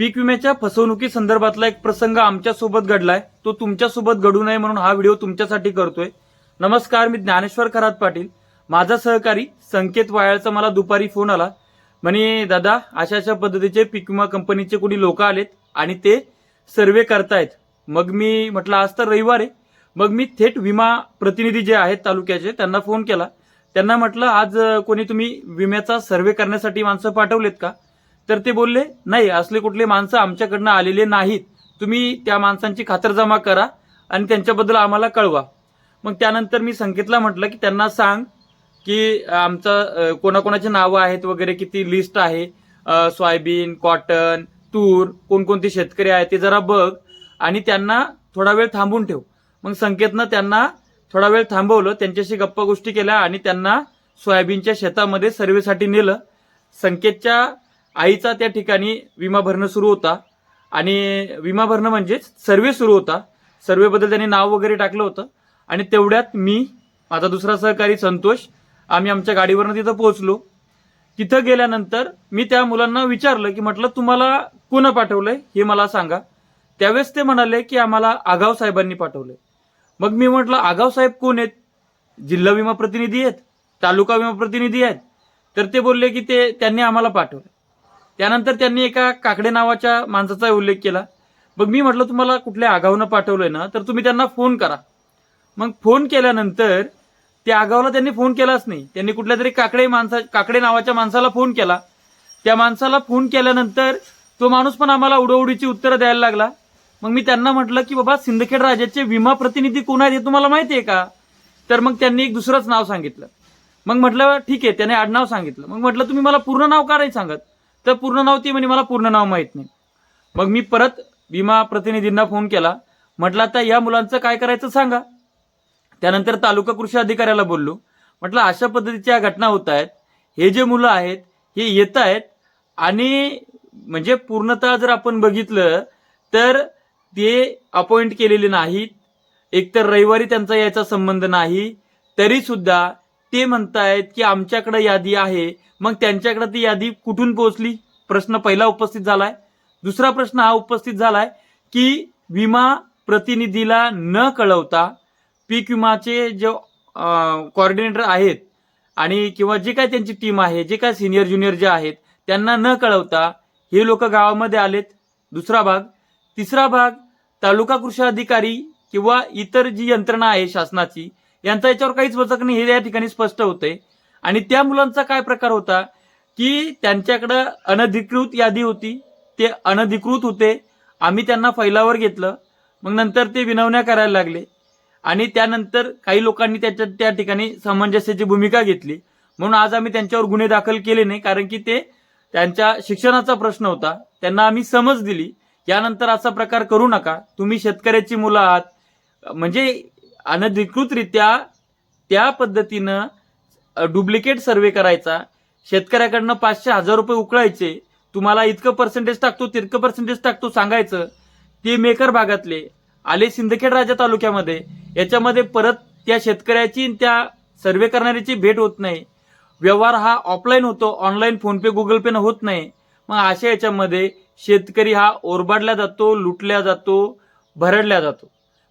पीक विम्याच्या फसवणुकी संदर्भातला एक प्रसंग आमच्यासोबत घडलाय. तो तुमच्यासोबत घडू नये म्हणून हा व्हिडिओ तुमच्यासाठी करतोय. नमस्कार मी ज्ञानेश्वर खरात पाटील. माझा सहकारी संकेत वायाळचा मला दुपारी फोन आला. म्हणे दादा अशा अशा पद्धतीचे पीक विमा कंपनीचे कोणी लोक आलेत आणि ते सर्वे करतायत. मग मी म्हटलं आज तर रविवार आहे. मग मी थेट विमा प्रतिनिधी जे आहेत तालुक्याचे त्यांना फोन केला. त्यांना म्हटलं आज कोणी तुम्ही विम्याचा सर्वे करण्यासाठी माणसं पाठवलेत का? तर ते बोलले नाही असले कुठले माणसं आमच्याकडनं आलेले नाहीत. तुम्ही त्या माणसांची खातरजमा करा आणि त्यांच्याबद्दल आम्हाला कळवा. मग त्यानंतर मी संकेतला म्हटलं की त्यांना सांग की आमचं कोणाकोणाची नावं आहेत वगैरे किती लिस्ट आहे. सोयाबीन कॉटन तूर कोणकोणते शेतकरी आहेत ते जरा बघ आणि त्यांना थोडा वेळ थांबून ठेव. मग संकेतनं त्यांना थोडा वेळ थांबवलं त्यांच्याशी गप्पा गोष्टी केल्या आणि त्यांना सोयाबीनच्या शेतामध्ये सर्वेसाठी नेलं. संकेतच्या आईचा त्या ठिकाणी विमा भरणं सुरू होता. आणि विमा भरणं म्हणजेच सर्वे सुरू होता. सर्वेबद्दल त्यांनी नाव वगैरे टाकलं होतं. आणि तेवढ्यात मी माझा दुसरा सहकारी संतोष आम्ही आमच्या गाडीवरनं तिथं पोहोचलो. तिथं गेल्यानंतर मी त्या मुलांना विचारलं की म्हटलं तुम्हाला कोण पाठवलंय? हे मला सांगा. त्यावेळेस ते म्हणाले की आम्हाला आगाव साहेबांनी पाठवलंय. मग मी म्हटलं आगाव साहेब कोण आहेत? जिल्हा विमा प्रतिनिधी आहेत? तालुका विमा प्रतिनिधी आहेत? तर ते बोलले की ते त्यांनी आम्हाला पाठवलं त्यानंतर त्यांनी एका काकडे नावाच्या माणसाचा उल्लेख केला. मग मी म्हटलं तुम्हाला कुठल्या आगावनं पाठवलंय ना तर तुम्ही त्यांना फोन करा. मग फोन केल्यानंतर त्या आगावला त्यांनी फोन केलाच नाही. त्यांनी कुठल्या तरी काकडे माणसा काकडे नावाच्या माणसाला फोन केला. त्या माणसाला फोन केल्यानंतर तो माणूस पण आम्हाला उडवडीची उत्तरं द्यायला लागला. मग मी त्यांना म्हटलं की बाबा सिंदखेड राजाचे विमा प्रतिनिधी कोण आहेत हे तुम्हाला माहिती आहे का? तर मग त्यांनी एक दुसरंच नाव सांगितलं. मग म्हटलं ठीक आहे. त्याने आडनाव सांगितलं. मग म्हटलं तुम्ही मला पूर्ण नाव का नाही सांगत? तर पूर्ण नाव ती म्हणे मला पूर्ण नाव माहीत नाही. मग मी परत विमा प्रतिनिधींना फोन केला. म्हटलं आता या मुलांचं काय करायचं सांगा. त्यानंतर तालुका कृषी अधिकाऱ्याला बोललो. म्हटलं अशा पद्धतीच्या घटना होत आहेत. हे जे मुलं आहेत हे येत आहेत आणि म्हणजे पूर्णतः जर आपण बघितलं तर ते अपॉइंट केलेले नाहीत. एकतर रविवारी त्यांचा यायचा संबंध नाही. तरीसुद्धा ते म्हणतायत की आमच्याकडे यादी आहे. मग त्यांच्याकडे ती यादी कुठून पोहोचली? प्रश्न पहिला उपस्थित झालाय. दुसरा प्रश्न हा उपस्थित झालाय की विमा प्रतिनिधीला न कळवता पीक विमाचे जे कॉर्डिनेटर आहेत आणि किंवा जे काय त्यांची टीम आहे जे काय सिनियर ज्युनियर जे आहेत त्यांना न कळवता हे लोक गावामध्ये आलेत. दुसरा भाग. तिसरा भाग तालुका कृषी अधिकारी किंवा इतर जी यंत्रणा आहे शासनाची यांचा याच्यावर काहीच वचक नाही हे या ठिकाणी स्पष्ट होते आणि त्या मुलांचा काय प्रकार होता की त्यांच्याकडं अनधिकृत यादी होती ते अनधिकृत होते आम्ही त्यांना फैलावर घेतलं मग नंतर ते विनवण्या करायला लागले. आणि त्यानंतर काही लोकांनी त्याच्या त्या ठिकाणी सामंजस्याची भूमिका घेतली. म्हणून आज आम्ही त्यांच्यावर गुन्हे दाखल केले नाही कारण की ते त्यांच्या शिक्षणाचा प्रश्न होता. त्यांना आम्ही समज दिली. यानंतर असा प्रकार करू नका. तुम्ही शेतकऱ्याची मुलं आहात. म्हणजे अनधिकृतरित्या त्या पद्धतीनं डुप्लिकेट सर्वे करायचा. शेतकऱ्याकडनं पाचशे हजार रुपये उकळायचे. तुम्हाला इतकं पर्सेंटेज टाकतो तितकं पर्सेंटेज टाकतो सांगायचं. ते मेकर भागातले आले सिंदखेड राजा तालुक्यामध्ये. याच्यामध्ये परत त्या शेतकऱ्याची त्या सर्वे करणाऱ्याची भेट होत नाही. व्यवहार हा ऑफलाईन होतो ऑनलाईन फोनपे गुगल पेनं होत नाही. मग अशा याच्यामध्ये शेतकरी हा ओरबाडला जातो लुटल्या जातो भरडल्या जातो.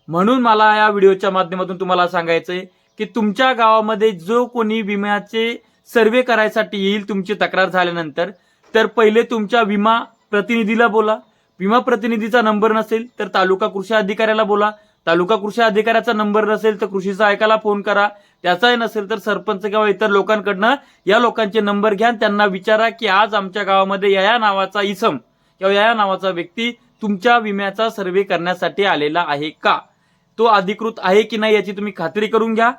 म्हणून मला या व्हिडिओच्या माध्यमातून तुम्हाला सांगायचंय की तुमच्या गावामध्ये जो कोणी विम्याचे सर्वे करायसाठी येईल तुमची तक्रार झाल्यानंतर तर पहिले तुमच्या विमा प्रतिनिधीला बोला. विमा प्रतिनिधीचा नंबर नसेल तर तालुका कृषी अधिकाऱ्याला बोला. तालुका कृषी अधिकाऱ्याचा नंबर नसेल तर कृषीचा ऐकायला फोन करा. त्याचाही नसेल तर सरपंच किंवा इतर लोकांकडनं या लोकांचे नंबर घ्या. त्यांना विचारा की आज आमच्या गावामध्ये या या नावाचा इसम किंवा या या नावाचा व्यक्ती तुमच्या विम्याचा सर्वे करण्यासाठी आलेला आहे का? तो अधिकृत आहे की नाही याची तुम्ही खात्री करून घ्या.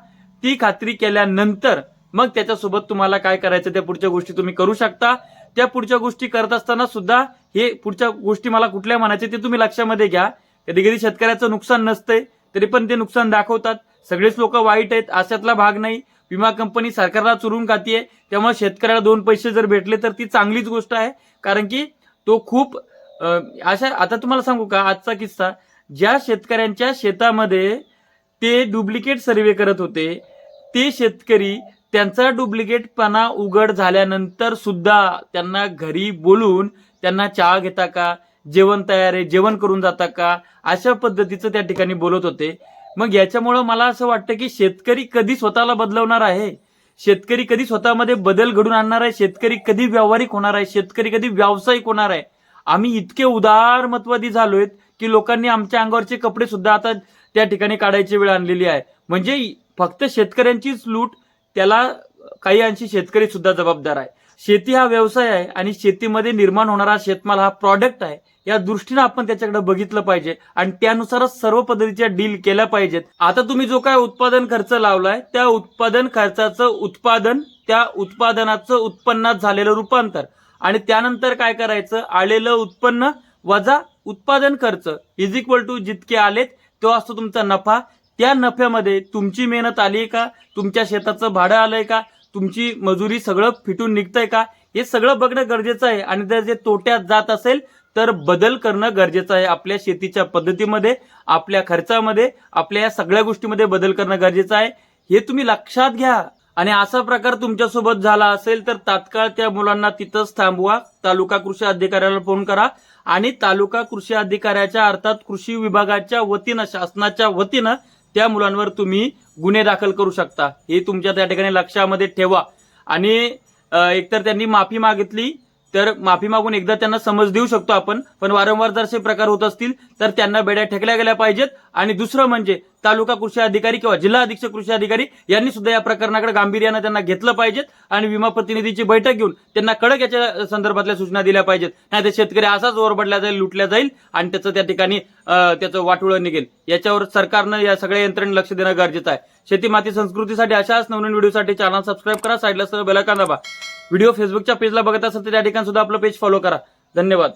ती खात्री केल्यानंतर मग त्याच्यासोबत तुम्हाला काय करायचं त्या पुढच्या गोष्टी तुम्ही करू शकता. त्या पुढच्या गोष्टी करत असताना सुद्धा हे पुढच्या गोष्टी मला कुठल्या म्हणायचे ते तुम्ही लक्षामध्ये घ्या. कधी कधी शेतकऱ्याचं नुकसान नसतंय तरी पण ते नुकसान दाखवतात. सगळेच लोक वाईट आहेत अशातला भाग नाही. विमा कंपनी सरकारला चुरून खातीये. त्यामुळे शेतकऱ्याला दोन पैसे जर भेटले तर ती चांगलीच गोष्ट आहे. कारण की तो खूप अशा आता तुम्हाला सांगू का आजचा किस्सा? ज्या शेतकऱ्यांच्या शेतामध्ये ते डुप्लिकेट सर्वे करत होते ते शेतकरी त्यांचा डुप्लिकेटपणा उघड झाल्यानंतर सुद्धा त्यांना घरी बोलून त्यांना चहा घेता का जेवण तयार आहे जेवण करून जाता का अशा पद्धतीचं त्या ठिकाणी बोलत होते. मग याच्यामुळं मला असं वाटतं की शेतकरी कधी स्वतःला बदलवणार आहे? शेतकरी कधी स्वतःमध्ये बदल घडून आणणार आहे? शेतकरी कधी व्यावहारिक होणार आहे? शेतकरी कधी व्यावसायिक होणार आहे? आम्ही इतके उदारमतवादी झालोय की लोकांनी आमच्या अंगावरचे कपडे सुद्धा आता त्या ठिकाणी काढायची वेळ आणलेली आहे. म्हणजे फक्त शेतकऱ्यांचीच लूट त्याला काही अंशी शेतकरी सुद्धा जबाबदार आहे. शेती हा व्यवसाय आहे आणि शेतीमध्ये निर्माण होणारा शेतमाल हा प्रॉडक्ट आहे. या दृष्टीनं आपण त्याच्याकडे बघितलं पाहिजे आणि त्यानुसारच सर्व पद्धतीच्या डील केल्या पाहिजेत. आता तुम्ही जो काय उत्पादन खर्च लावलाय त्या उत्पादन खर्चाचं उत्पादन त्या उत्पादनाचं उत्पन्नात झालेलं रूपांतर आणि त्यानंतर काय करायचं? आलेलं उत्पन्न वजा उत्पादन खर्च इज इक्वल टू जितके आलेत तो असतो तुमचा नफा. त्या नफ्यामध्ये तुमची मेहनत आली आहे का? तुमच्या शेताचं भाडं आलंय का? तुमची मजुरी सगळं फिटून निघतंय का? हे सगळं बघणं गरजेचं आहे. आणि जर जे तोट्यात जात असेल तर बदल करणं गरजेचं आहे. आपल्या शेतीच्या पद्धतीमध्ये आपल्या खर्चामध्ये आपल्या या सगळ्या गोष्टीमध्ये बदल करणं गरजेचं आहे. हे तुम्ही लक्षात घ्या. आणि असा प्रकार तुमच्यासोबत झाला असेल तर तात्काळ त्या मुलांना तिथंच थांबवा. तालुका कृषी अधिकाऱ्याला फोन करा. आणि तालुका कृषी अधिकाऱ्याच्या अर्थात कृषी विभागाच्या वतीनं शासनाच्या वतीनं त्या मुलांवर तुम्ही गुन्हे दाखल करू शकता. हे तुमच्या त्या ठिकाणी लक्षामध्ये ठेवा. आणि एकतर त्यांनी माफी मागितली तर माफी मागून एकदा त्यांना समज देऊ शकतो आपण. पण वारंवार जर असे प्रकार होत असतील तर त्यांना बेड्या ठेकल्या गेल्या पाहिजेत. आणि दुसरं म्हणजे तालुका कृषी अधिकारी किंवा जिल्हा अधीक्षक कृषी अधिकारी यांनी सुद्धा या प्रकरणाकडे गांभीर्यानं त्यांना घेतलं पाहिजेत आणि विमा प्रतिनिधीची बैठक घेऊन त्यांना कडक याच्या संदर्भातल्या सूचना दिल्या पाहिजेत. नाही तर शेतकरी असाच ओरबडला जाईल लुटल्या जाईल आणि त्याचं त्या ठिकाणी त्याचं वाटोळं निघेल. याच्यावर सरकारनं या सगळ्या यंत्रणेने लक्ष देणं गरजेचं आहे. शेती माती संस्कृतीसाठी अशाच नवनवीन व्हिडिओसाठी चॅनल सबस्क्राईब करा साईडला सर्व बेलायकॉन दाबा. व्हिडिओ फेसबुकच्या पेजला बघत असेल तर त्या ठिकाणी सुद्धा आपलं पेज फॉलो करा. धन्यवाद.